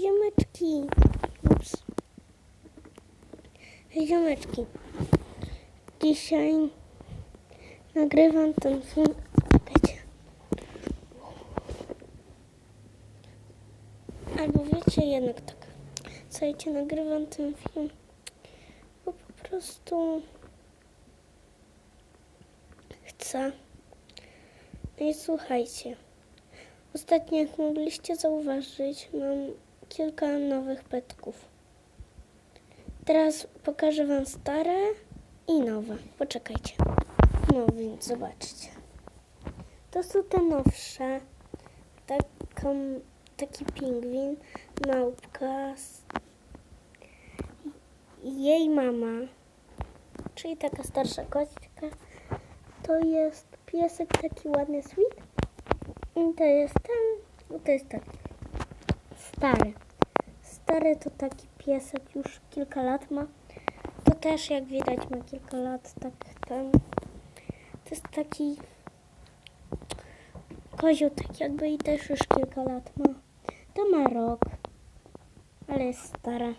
Ziomeczki. Ups. Ziomeczki. Dzisiaj nagrywam ten film. Czekajcie. Albo wiecie, jednak tak. Słuchajcie, nagrywam ten film, bo po prostu chcę. No i słuchajcie. Ostatnio, jak mogliście zauważyć, mam kilka nowych petków. Teraz pokażę Wam stare i nowe. Poczekajcie. No więc zobaczcie. To są te nowsze. Taką, taki pingwin, małpka, jej mama, czyli taka starsza kośćka. To jest piesek taki ładny, sweet. I to jest ten, to jest taki stary. Stary to taki piesek, już kilka lat ma. To też jak widać ma kilka lat, tak ten. To jest taki kozioł, tak jakby i też już kilka lat ma. To ma rok, ale jest stara.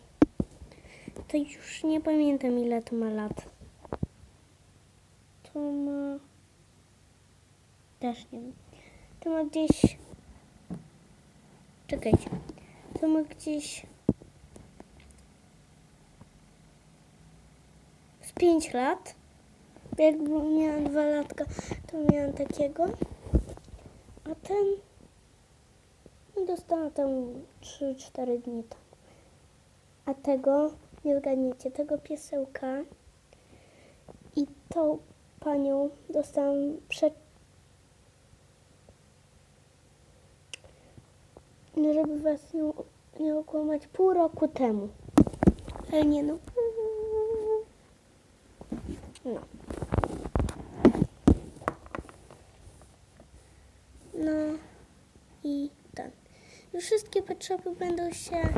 To już nie pamiętam ile to ma lat. To ma... Też nie wiem. To ma gdzieś... Czekajcie. Ma gdzieś... Z 5 lat. Jak miałam dwa latka, to miałam takiego. A ten... No dostałam tam 3-4 dni temu. A tego, nie zgadniecie, tego piesełka i tą panią dostałam przed no żeby was nie, nie okłamać, pół roku temu. Ale nie no. No. No i ten. Już wszystkie shopy będą się.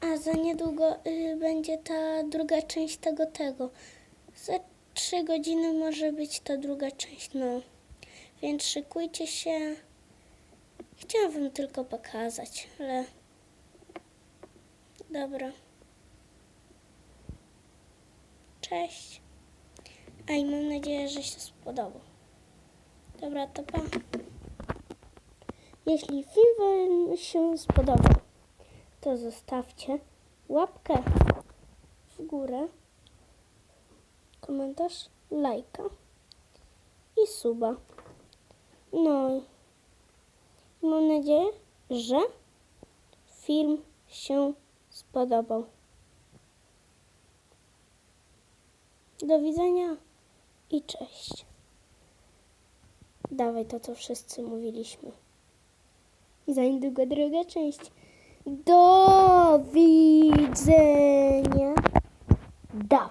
A za niedługo y, będzie ta druga część tego tego. Za trzy godziny może być ta druga część, no. Więc szykujcie się. Chciałam wam tylko pokazać, ale... Dobra. Cześć. A i mam nadzieję, że się spodobał. Dobra, to pa. Jeśli film się spodobał, to zostawcie łapkę w górę, komentarz, lajka i suba. No i mam nadzieję, że film się spodobał. Do widzenia i cześć. Dawaj to, co wszyscy mówiliśmy. I za niedługo druga część. Do widzenia. Dawaj.